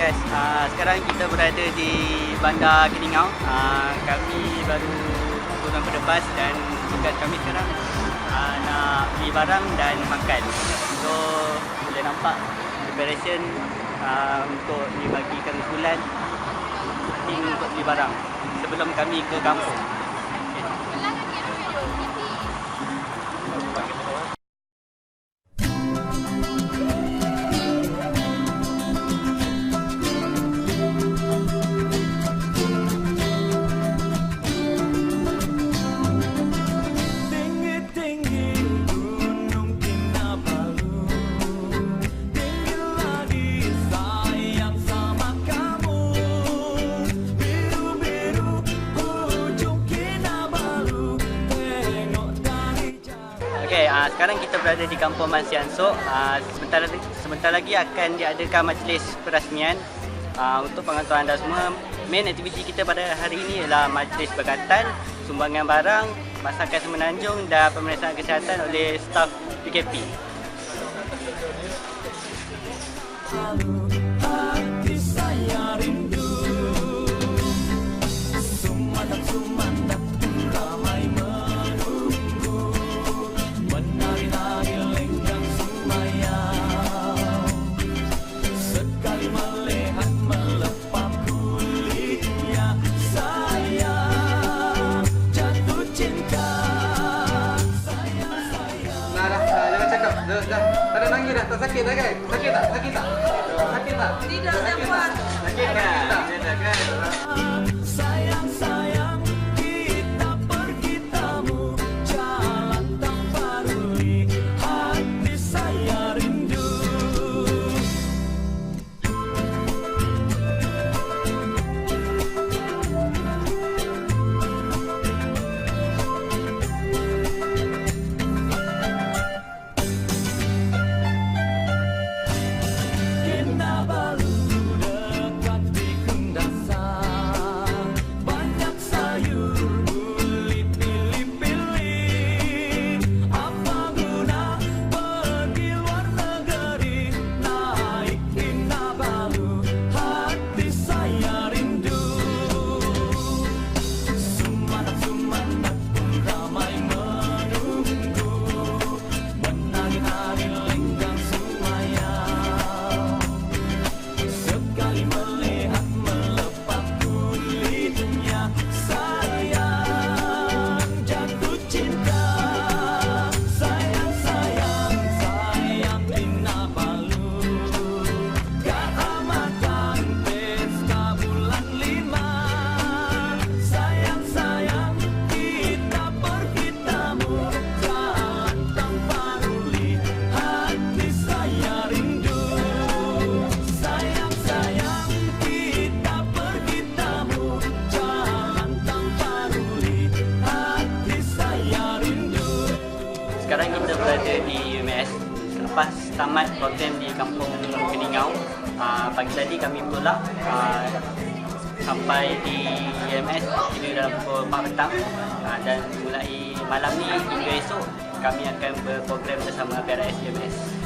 Uh, sekarang kita berada di Bandar Keningau. Uh, kami baru turun berdebas dan tugas kami sekarang uh, nak beli barang dan makan. So, boleh nampak preparation uh, untuk dibagikan penting untuk beli barang sebelum kami ke kampung. Sekarang kita berada di Kampung Mansiansuk. Uh, sebentar sebentar lagi akan diadakan majlis perasmian uh, untuk pengetahuan anda semua. Main aktiviti kita pada hari ini ialah majlis berkatan, sumbangan barang, masakan semenanjung dan pemeriksaan kesihatan oleh staf PKP. Hati Dah. Tak ada nangis dah. Tak sakit dah kan? Sakit tak? Sakit tak? Sakit tak? Tidak, sakit tak? Sakit tak? Sakit tak? Sayang tamat program di Kampung Keningau. Uh, pagi tadi kami pula uh, sampai di UMS ini dalam pukul 4 petang dan mulai malam ni hingga esok kami akan berprogram bersama PRS UMS.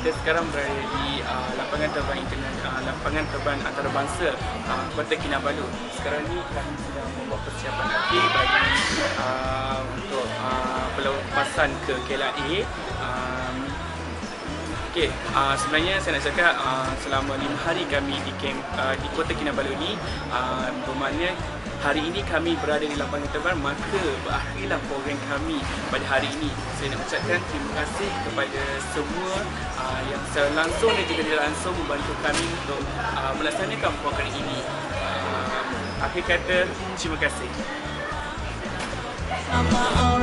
Kita sekarang berada di uh, lapangan terbang internet uh, lapangan terbang antarabangsa uh, Kota Kinabalu. Sekarang ni kami sedang membuat persiapan akhir bagi uh, untuk uh, pelepasan ke KLIA. Um, Okey, uh, sebenarnya saya nak cakap uh, selama lima hari kami di camp uh, di Kota Kinabalu ni uh, bermakna hari ini kami berada di lapangan terbang maka berakhirlah program kami pada hari ini. Saya nak ucapkan terima kasih kepada semua uh, yang secara langsung dan juga tidak langsung membantu kami untuk uh, melaksanakan program ini. Uh, akhir kata, terima kasih. Apa